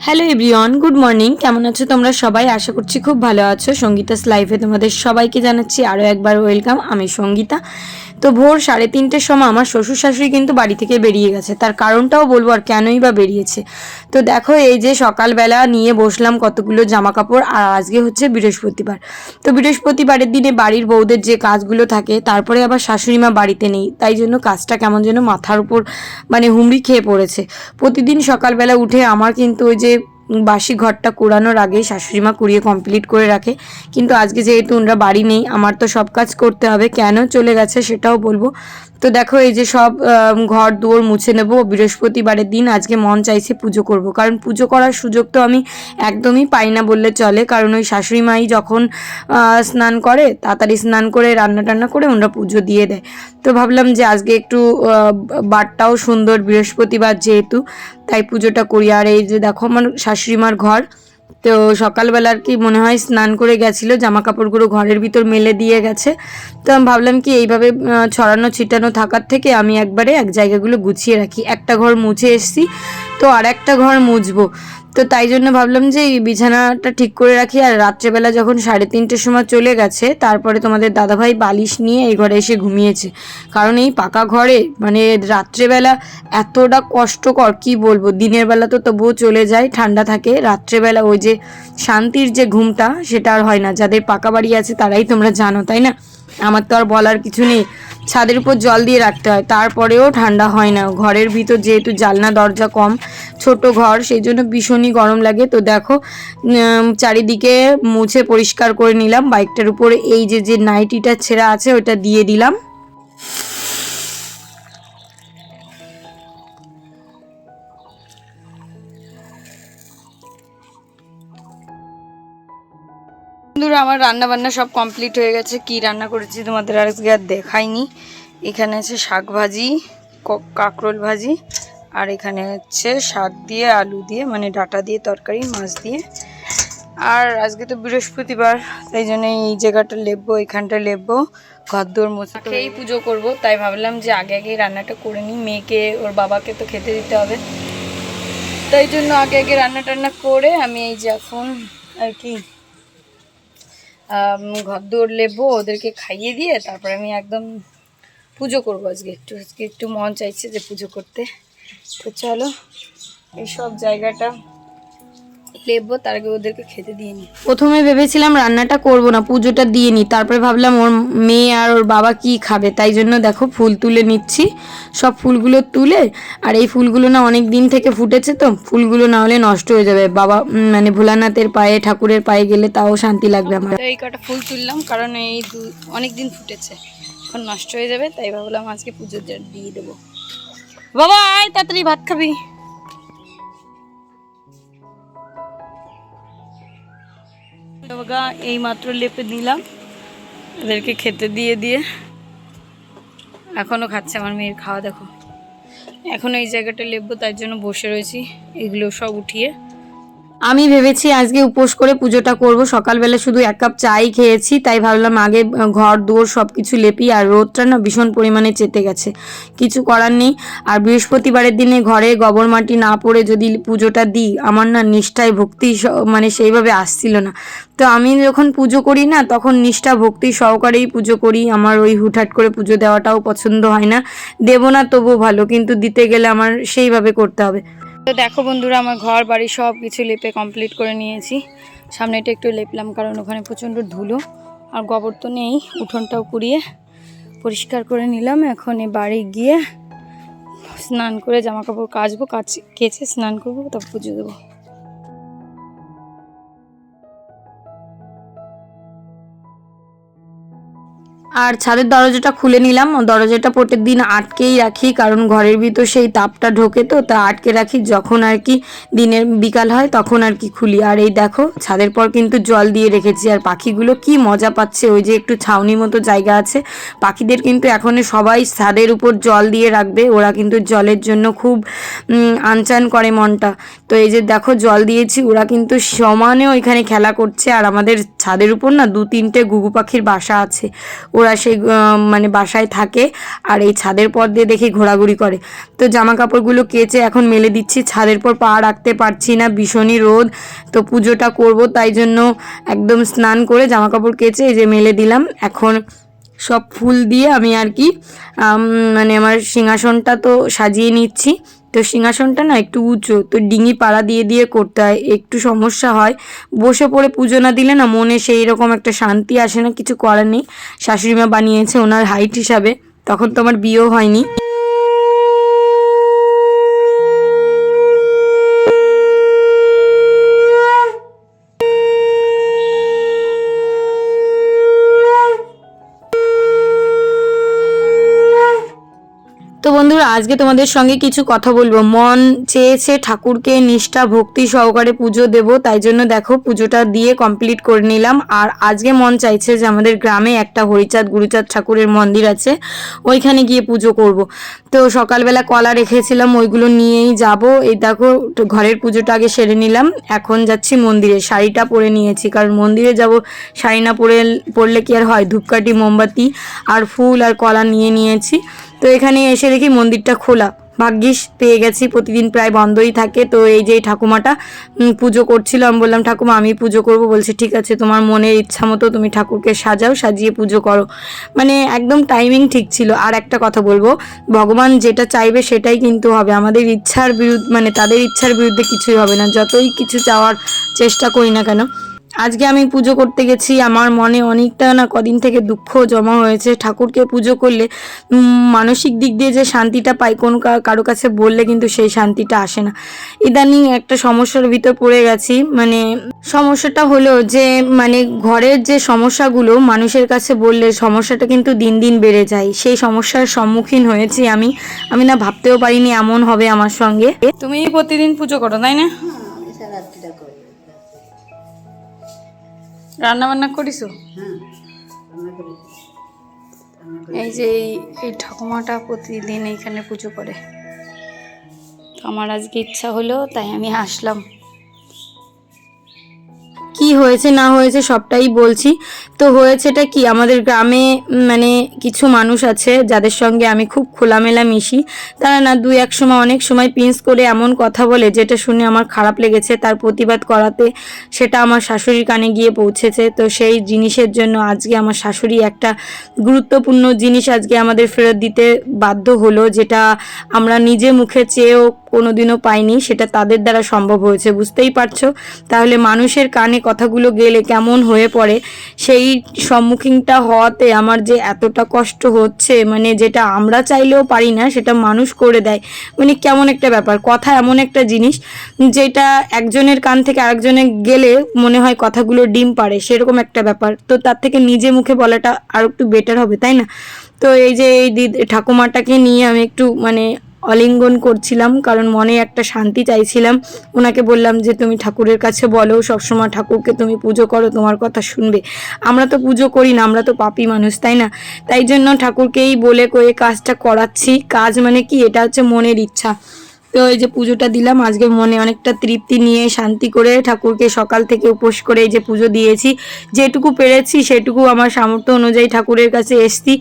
Hello everyone good morning কেমন আছো তোমরা সবাই? আশা করছি খুব ভালো আছো। সঙ্গীতাস লাইফে তোমাদের সবাইকে জানাচ্ছি আরও একবার ওয়েলকাম আমি সঙ্গীতা। তো ভোর সাড়ে তিনটের সময় আমার শ্বশুর শাশুড়ি কিন্তু বাড়ি থেকে বেরিয়ে গেছে। তার কারণটাও বলব আর কেনই বা বেরিয়েছে। তো দেখো এই যে সকালবেলা নিয়ে বসলাম কতগুলো জামা কাপড় আর আজকে হচ্ছে বৃহস্পতিবার। তো বৃহস্পতিবারের দিনে বাড়ির বউদের যে কাজগুলো থাকে, তারপরে আবার শাশুড়ি মা বাড়িতে নেই। তাই জন্য কাজটা কেমন যেন মাথার উপর মানে হুমড়ি খেয়ে পড়েছে। প্রতিদিন সকালবেলা উঠে আমার কিন্তু ওই যে বাসি ঘরটা কুড়ানোর আগেই শাশুড়ি মা কুড়িয়ে কমপ্লিট করে রাখে। কিন্তু আজকে যেহেতু ওনারা বাড়ি নেই, আমার তো সব কাজ করতে হবে। কেন চলে গেছে সেটাও বলব। তো দেখো এই যে সব ঘর দুয়ার মুছে নেব। বৃহস্পতিবারের দিন আজকে মন চাইছে পুজো করব। কারণ পুজো করার সুযোগ তো আমি একদমই পাই না বললে চলে। কারণ ওই শাশুড়ি মাই যখন স্নান করে, তাড়াতাড়ি স্নান করে, রান্না টান্না করে ওনারা পুজো দিয়ে দেয়। তো ভাবলাম যে আজকে একটু বারটাও সুন্দর বৃহস্পতিবার যেহেতু, তাই পুজোটা করি। আর এই যে দেখো আমার শাশুড়ি মার ঘর। তো সকালবেলা আর কি মনে হয় স্নান করে গেছিল জামা কাপড়গুলো ঘরের ভিতর মেলে দিয়ে গেছে। তো আমি ভাবলাম কি এইভাবে ছড়ানো ছিটানো থাকার থেকে আমি একবারে এক জায়গাগুলো গুছিয়ে রাখি। একটা ঘর মুছে এসছি, তো আর একটা ঘর মুছবো। তো তাই জন্য ভাবলাম যে এই বিছানাটা ঠিক করে রাখি। আর রাত্রেবেলা যখন সাড়ে তিনটের সময় চলে গেছে, তারপরে তোমাদের দাদাভাই বালিশ নিয়ে এই ঘরে এসে ঘুমিয়েছে। কারণ এই পাকা ঘরে মানে রাত্রেবেলা এতটা কষ্টকর, কি বলব? দিনের বেলা তো তবুও চলে যায়, ঠান্ডা থাকে। রাত্রেবেলা ওই যে শান্তির যে ঘুমটা, সেটা আর হয় না। যাদের পাকা বাড়ি আছে, তারাই তোমরা জানো, তাই না? আমার তো আর বলার কিছু নেই। ছাদের উপর জল দিয়ে রাখতে হয়, তারপরেও ঠান্ডা হয় না। ঘরের ভিতর যেহেতু জালনা, দরজা কম, ছোট ঘর, সেই জন্য ভীষণই গরম লাগে। তো দেখো চারিদিকে মুছে পরিষ্কার করে নিলাম। বাইকটার উপরে এই যে যে নাইটিটা ছেঁড়া আছে, ওটা দিয়ে দিলাম। বন্ধুরা আমার রান্না বান্না সব কমপ্লিট হয়ে গেছে। কি রান্না করেছি তোমাদের আজকে আর দেখাইনি। এখানে আছে শাক ভাজি কাঁকরোল ভাজি, আর এখানে হচ্ছে শাক দিয়ে, আলু দিয়ে মানে ডাটা দিয়ে তরকারি, মাছ দিয়ে। আর আজকে তো বৃহস্পতিবার, তাই জন্য এই জায়গাটা লেপবো, এখানটা লেপবো, ঘরদোর মোছা খেয়েই পুজো করব, তাই ভাবলাম যে আগে আগে রান্নাটা করে নিই। মেয়েকে, ওর বাবাকে তো খেতে দিতে হবে। তাই জন্য আগে আগে রান্না টান্না করে আমি এই যে এখন আর কি ঘর দৌড় লেবো ওদেরকে খাইয়ে দিয়ে তারপরে আমি একদম পুজো করব আজকে একটু আজকে একটু মন চাইছে যে পুজো করতে। তো চলো এইসব জায়গাটা লেবো তার আগে ওদেরকে খেতে দিয়ে নি। প্রথমে ভেবেছিলাম রান্নাটা করব না পুজোটা দিয়ে নি। তারপরে ভাবলাম ওর মেয়ে আর ওর বাবা কি খাবে তাই জন্য দেখো ফুল তুলে নিচ্ছি। সব ফুলগুলো তুলে আর এই ফুলগুলো না অনেক দিন থেকে ফুটেছে তো ফুলগুলো না হলে নষ্ট হয়ে যাবে। বাবা মানে ভোলানাথের পায়ে ঠাকুরের পায়ে গেলে তাও শান্তি লাগবে আমার। এই কটা ফুল তুললাম কারণ এই অনেক দিন ফুটেছে। এখন নষ্ট হয়ে যাবে তাই ভাবলাম আজকে পুজো দিয়ে দেবো। বাবা আয় তাড়াতাড়ি ভাত খাবি। বাবা এই মাত্র লেপে দিলাম। এদেরকে খেতে দিয়ে দিয়ে। এখনও খাচ্ছে আমার মেয়ের খাওয়া, দেখো। এখন এই জায়গাটা লেপবো, তার জন্য বসে রয়েছি। এগুলো সব উঠিয়ে আমি ভেবেছি আজকে উপোস করে পুজোটা করব। সকালবেলা শুধু এক কাপ চাই খেয়েছি, তাই ভাবলাম আগে ঘর, দুয়ার সব কিছু লেপি, আর রোদটা না ভীষণ পরিমাণে চেতে গেছে। কিছু করার নেই। আর বৃহস্পতিবারের দিনে ঘরে গোবর মাটি না পড়ে যদি পুজোটা দিই, আমার না নিষ্ঠায় ভক্তি মানে সেইভাবে আসছিল না। তো আমি যখন পুজো করি না, তখন নিষ্ঠা, ভক্তি সহকারেই পুজো করি। আমার ওই হুটহাট করে পুজো দেওয়াটাও পছন্দ হয় না। দেবো না তবু ভালো, কিন্তু দিতে গেলে আমার সেইভাবে করতে হবে। তো দেখো বন্ধুরা, আমার ঘর, বাড়ি সব কিছু লেপে কমপ্লিট করে নিয়েছি। সামনেটা একটু লেপলাম কারণ ওখানে প্রচণ্ড ধুলো আর গোবর তো নেই। উঠোনটাও কুড়িয়ে পরিষ্কার করে নিলাম। এখন এ বাড়ি গিয়ে স্নান করে জামা কাপড় কাচবো, কাচ, কেচে স্নান করব, তারপর পুজো দেবো। আর ছাদের দরজাটা খুলে নিলাম। দরজাটা প্রত্যেক দিন আটকেই রাখি, কারণ ঘরের ভিতর সেই তাপটা ঢোকে তো, তা আটকে রাখি যখন আর কি দিনের বিকাল হয় তখন আর কি খুলি। আর এই দেখো, ছাদের পর কিন্তু জল দিয়ে রেখেছি। আর পাখিগুলো কি মজা পাচ্ছে, ওই যে একটু ছাউনি মতো জায়গা আছে। পাখিদের কিন্তু এখন সবাই ছাদের উপর জল দিয়ে রাখবে, ওরা কিন্তু জলের জন্য খুব আনচান করে মনটা। তো এই যে দেখো, জল দিয়েছি, ওরা কিন্তু সমানে ওইখানে খেলা করছে। আর আমাদের ছাদের উপর না দু তিনটে ঘুঘু পাখির বাসা আছে। ওরা ওরা সেই মানে বাসায় থাকে আর এই ছাদের পর দিয়ে দেখি ঘোরাঘুরি করে। তো জামা কাপড়গুলো কেচে এখন মেলে দিচ্ছি। ছাদের পর পা রাখতে পারছি না, ভীষণই রোদ। তো পুজোটা করব, তাই জন্য একদম স্নান করে জামা কাপড় কেচে এই যে মেলে দিলাম। এখন সব ফুল দিয়ে আমি আর কি মানে আমার সিংহাসনটা তো সাজিয়ে নিচ্ছি। তো সিংহাসনটা না একটু উঁচু, তো ডিঙি পাড়া দিয়ে দিয়ে করতে হয়, একটু সমস্যা হয়। বসে পড়ে পুজো না দিলে না মনে সেই রকম একটা শান্তি আসে না, কিছু করার নেই। শাশুড়িমা বানিয়েছে ওনার হাইট হিসাবে, তখন তো আমার বিয়েও হয়নি তো বন্ধুরা আজকে তোমাদের সঙ্গে কিছু কথা বলব। মন চেয়েছে ঠাকুরকে নিষ্ঠা, ভক্তি সহকারে পুজো দেব, তাই জন্য দেখো পুজোটা দিয়ে কমপ্লিট করে নিলাম। আর আজকে মন চাইছে যে আমাদের গ্রামে একটা হরিচাঁদ, গুরুচাঁদ ঠাকুরের মন্দির আছে, ওইখানে গিয়ে পুজো করব। তো সকালবেলা কলা রেখেছিলাম, ওইগুলো নিয়েই যাব। এই দেখো, ঘরের পুজোটা আগে সেরে নিলাম। এখন যাচ্ছি মন্দিরে। শাড়িটা পরে নিয়েছি, কারণ মন্দিরে যাব, শাড়ি না পরে পরলে কি আর হয়? ধূপকাঠি, মোমবাতি আর ফুল আর কলা নিয়ে নিয়েছি। তো এখানে এসে দেখি মন্দিরটা খোলা। ভাগ্যিস পেয়ে গেছি, প্রতিদিন প্রায় বন্ধই থাকে। তো এই যে ঠাকুমাটা পুজো করছিল, আমি বললাম, ঠাকুমা, আমি পুজো করব। বলছে, ঠিক আছে, তোমার মনের ইচ্ছা মতো তুমি ঠাকুরকে সাজাও, সাজিয়ে পুজো করো। মানে একদম টাইমিং ঠিক ছিল। আর একটা কথা বলব, ভগবান যেটা চাইবে সেটাই কিন্তু হবে। আমাদের ইচ্ছার বিরুদ্ধে মানে তাদের ইচ্ছার বিরুদ্ধে কিছুই হবে না। যতই কিছু চাওয়ার চেষ্টা করি না কেন আজকে আমি পুজো করতে গেছি আমার মনে অনেকটা না কদিন থেকে দুঃখ জমা হয়েছে। ঠাকুরকে পুজো করলে মানসিক দিক দিয়ে যে শান্তিটা পাই কোন কারও কাছে বললে কিন্তু সেই শান্তিটা আসে না। ইদানিং একটা সমস্যার ভিতর পড়ে গেছি মানে সমস্যাটা হলো যে মানে ঘরের যে সমস্যাগুলো মানুষের কাছে বললে সমস্যাটা কিন্তু দিন দিন বেড়ে যায়। সেই সমস্যার সম্মুখীন হয়েছি আমি। আমি না ভাবতেও পারিনি এমন হবে আমার সঙ্গে। তুমি প্রতিদিন পুজো করো তাই না? রাত্রিটা করি। রান্না বান্না করিস হ্যাঁ রান্না করেছি রান্না করে। এই যে এই- এই ঠাকুমাটা প্রতিদিন এইখানে পুজো করে। আমার আজকে ইচ্ছা হলো তাই আমি আসলাম। কি হয়েছে, না হয়েছে সবটাই বলছি। তো হয়েছেটা কি? আমাদের গ্রামে মানে কিছু মানুষ আছে যাদের সঙ্গে আমি খুব খোলামেলা মিশি। তারা না দুই এক সময়, অনেক সময় পিন্স করে এমন কথা বলে যেটা শুনে আমার খারাপ লেগেছে। তার প্রতিবাদ করাতে সেটা আমার শাশুড়ির কানে গিয়ে পৌঁছেছে। তো সেই জিনিসের জন্য আজকে আমার শাশুড়ি একটা গুরুত্বপূর্ণ জিনিস আজকে আমাদের ফেরত দিতে বাধ্য হলো, যেটা আমরা নিজে মুখে চেয়েও কোনোদিনও পাইনি। সেটা তাদের দ্বারা সম্ভব হয়েছে, বুঝতেই পারছ? তাহলে মানুষের কানে কথাগুলো গেলে কেমন হয়ে পড়ে, সেই সম্মুখীনটা হওয়াতে আমার যে এতটা কষ্ট হচ্ছে মানে যেটা আমরা চাইলেও পারি না, সেটা মানুষ করে দেয়। মানে কেমন একটা ব্যাপার, কথা এমন একটা জিনিস, যেটা একজনের কান থেকে আরেকজনে গেলে মনে হয় কথাগুলো ডিম পারে সেরকম একটা ব্যাপার। তো তার থেকে নিজে মুখে বলাটা আর একটু বেটার হবে, তাই না? তো এই যে এই দিদি, ঠাকুমাটাকে নিয়ে আমি একটু মানে অলিঙ্গন করছিলাম, কারণ মনে একটা শান্তি চাইছিলাম। ওনাকে বললাম যে, তুমি ঠাকুরের কাছে বলো, সবসময় ঠাকুরকে তুমি পুজো করো, তোমার কথা শুনবে। আমরা তো পুজো করি না, আমরা তো পাপি মানুষ, তাই না? তাই জন্য ঠাকুরকেই বলে কয়ে কাজটা করাচ্ছি। কাজ মানে কি? এটা হচ্ছে মনের ইচ্ছা। তো এই যে পুজোটা দিলাম, আজকে মনে অনেকটা তৃপ্তি নিয়ে শান্তি করে ঠাকুরকে সকাল থেকে উপোস করে এই যে পুজো দিয়েছি। যেটুকু পেরেছি, সেটুকু আমার সামর্থ্য অনুযায়ী ঠাকুরের কাছে এসছি।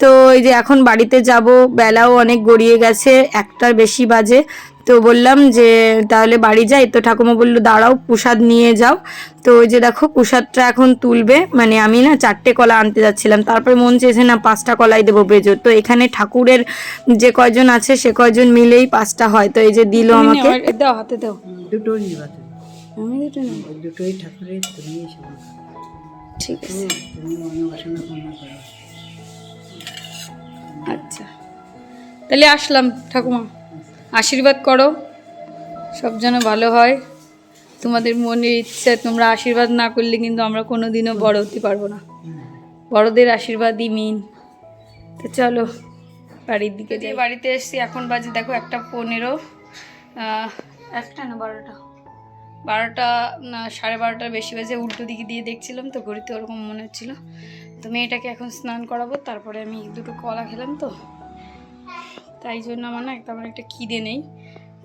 তো এই যে এখন বাড়িতে যাব বেলাও অনেক গড়িয়ে গেছে একটার বেশি বাজে। তো বললাম যে তাহলে বাড়ি যাই? তো ঠাকুমা বলল দাঁড়াও প্রসাদ নিয়ে যাও। তো ওই যে দেখো প্রসাদটা এখন তুলবে। মানে আমি না চারটে কলা আনতে যাচ্ছিলাম। তারপরে মন চেয়েছে না পাঁচটা কলাই দেবো বেজো। তো এখানে ঠাকুরের যে কয়জন আছে সে কয়জন মিলেই পাঁচটা হয়। তো এই যে দিল আমাকে। দাও হাতে দাও। দুটোই আমি দুটো দুটোই ঠাকুরের তুমি সেবা করো। ঠিক আছে। তাহলে আসলাম ঠাকুমা। আশীর্বাদ করো, সব যেন ভালো হয়। তোমাদের মনের ইচ্ছা, তোমরা আশীর্বাদ না করলে কিন্তু আমরা কোনো দিনও বড় হতে পারব না। বড়দের আশীর্বাদই মেন তো চলো, বাড়ির দিকে যাই। বাড়িতে এসছি, এখন বাজে দেখো একটা পনেরো একটা না বারোটা? বারোটা না সাড়ে বারোটার বেশি বাজে, উল্টো দিকে দিয়ে দেখছিলাম তো, ঘড়িতে ওরকম মনে হচ্ছিল। তো মেয়েটাকে এখন স্নান করাবো, তারপরে আমি দুটো কলা খেলাম তো। তাই জন্য আমার না তেমন একটা খিদে নেই।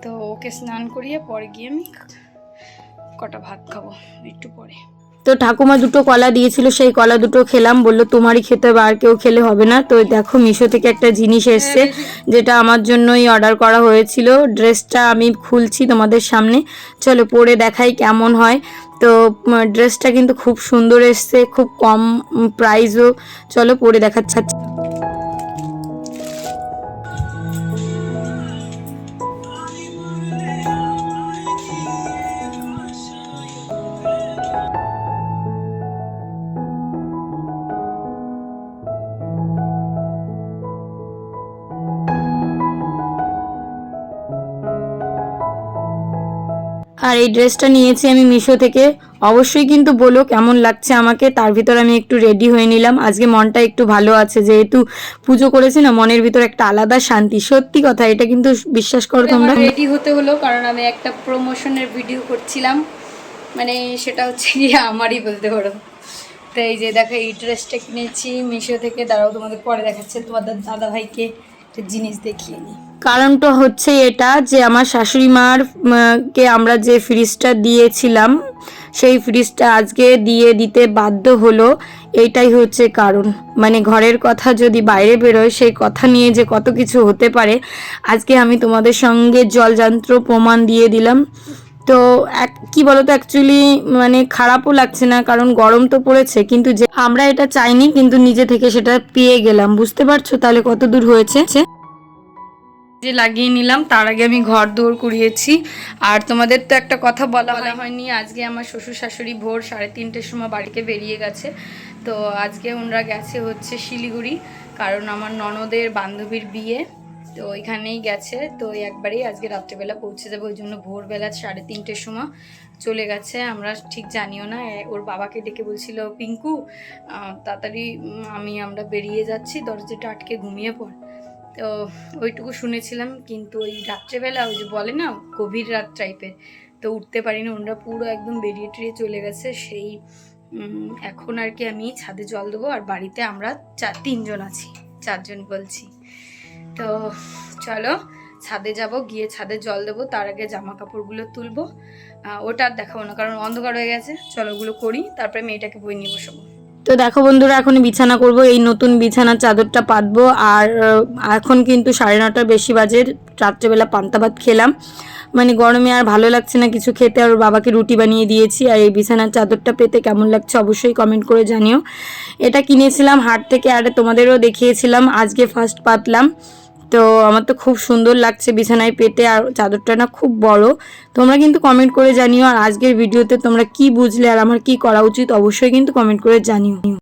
তো ওকে স্নান করিয়ে পরে গিয়ে আমি কটা ভাত খাব একটু পরে। তো ঠাকুমা দুটো কলা দিয়েছিল সেই কলা দুটো খেলাম। বলল তোমারই খেতে হবে আর কেউ খেলে হবে না। তো দেখো মিশো থেকে একটা জিনিস এসছে যেটা আমার জন্যই অর্ডার করা হয়েছিল। ড্রেসটা আমি খুলছি তোমাদের সামনে। চলো পরে দেখাই কেমন হয়। তো ড্রেসটা কিন্তু খুব সুন্দর এসছে খুব কম প্রাইসও। চলো পরে দেখাচ্ছি। আর এই ড্রেসটা নিয়েছি আমি মিশো থেকে। অবশ্যই কিন্তু বলো কেমন লাগছে আমাকে। তার ভিতর আমি একটু রেডি হয়ে নিলাম। আজকে মনটা একটু ভালো আছে। যেহেতু পুজো করেছি না মনের ভিতর একটা আলাদা শান্তি। সত্যি কথা এটা কিন্তু বিশ্বাস করো তোমরা। রেডি হতে হলো কারণ আমি একটা প্রমোশনের ভিডিও করছিলাম। মানে সেটা হচ্ছে গিয়ে আমারই বলতে পারো। তো এই যে দেখো এই ড্রেসটা কিনেছি মিশো থেকে। দাঁড়াও তোমাদের পরে দেখাচ্ছে। তোমাদের দাদা ভাইকে একটা জিনিস দেখিয়ে নিই। কারণটা হচ্ছে এটা যে আমার শাশুড়ি মার কে আমরা যে ফ্রিজটা দিয়েছিলাম, সেই ফ্রিজটা আজকে দিয়ে দিতে বাধ্য হলো, এইটাই হচ্ছে কারণ। মানে ঘরের কথা যদি বাইরে বেরোয়, সেই কথা নিয়ে যে কত কিছু হতে পারে, আজকে আমি তোমাদের সঙ্গে জলযন্ত্র প্রমাণ দিয়ে দিলাম। তো এক, কি বলতো অ্যাকচুয়ালি মানে খারাপও লাগছে না, কারণ গরম তো পড়েছে, কিন্তু যে আমরা এটা চাইনি, কিন্তু নিজে থেকে সেটা পেয়ে গেলাম। বুঝতে পারছ তাহলে কত দূর হয়েছে? যে লাগিয়ে নিলাম তার আগে আমি ঘর দৌড় করিয়েছি আর তোমাদের তো একটা কথা বলা বলা। হয়নি আজকে আমার শ্বশুর শাশুড়ি ভোর সাড়ে তিনটের সময় বাড়িতে বেরিয়ে গেছে। তো আজকে ওনারা গেছে হচ্ছে শিলিগুড়ি কারণ আমার ননদের বান্ধবীর বিয়ে তো ওইখানেই গেছে। তো একবারেই আজকে রাত্রেবেলা পৌঁছে যাবে ওই জন্য ভোরবেলা সাড়ে তিনটের সময় চলে গেছে। আমরা ঠিক জানিও না ওর বাবাকে ডেকে বলছিল পিঙ্কু তাড়াতাড়ি আমি আমরা বেরিয়ে যাচ্ছি দরজাটা আটকে ঘুমিয়ে পড়। তো ওইটুকু শুনেছিলাম, কিন্তু ওই রাত্রেবেলা ওই যে বলে না, গভীর রাত টাইপের তো উঠতে পারিনি ওনারা পুরো একদম বেরিয়ে টেরিয়ে চলে গেছে, সেই এখন আর কি আমি ছাদে জল দেবো, আর বাড়িতে আমরা চার, তিনজন আছি, চারজন বলছি। তো চলো, ছাদে যাব, গিয়ে ছাদে জল দেবো, তার আগে জামা কাপড়গুলো তুলবো ওটা আর দেখাবো না, কারণ অন্ধকার হয়ে গেছে, চলো ওগুলো করি, তারপরে মেয়েটাকে বই নিয়ে বসাবো। তো দেখো বন্ধুরা, এখন বিছানা করব। এই নতুন বিছানার চাদরটা পাতবো। আর এখন কিন্তু সাড়ে নটার বেশি বাজে। রাত্রেবেলা পান্তা ভাত খেলাম। মানে গরমে আর ভালো লাগছে না কিছু খেতে। আর বাবাকে রুটি বানিয়ে দিয়েছি। আর এই বিছানার চাদরটা পেতে কেমন লাগছে অবশ্যই কমেন্ট করে জানিও। এটা কিনেছিলাম হাট থেকে, আর তোমাদেরও দেখিয়েছিলাম। আজকে ফার্স্ট পাতলাম। তো আমার তো খুব সুন্দর লাগছে বিছানায় পেতে আর চাদরটা না খুব বড়। তোমরা কিন্তু কমেন্ট করে জানিও আর আজকের ভিডিওতে তোমরা কি বুঝলে আর আমার কি করা উচিত অবশ্যই কিন্তু কমেন্ট করে জানিও।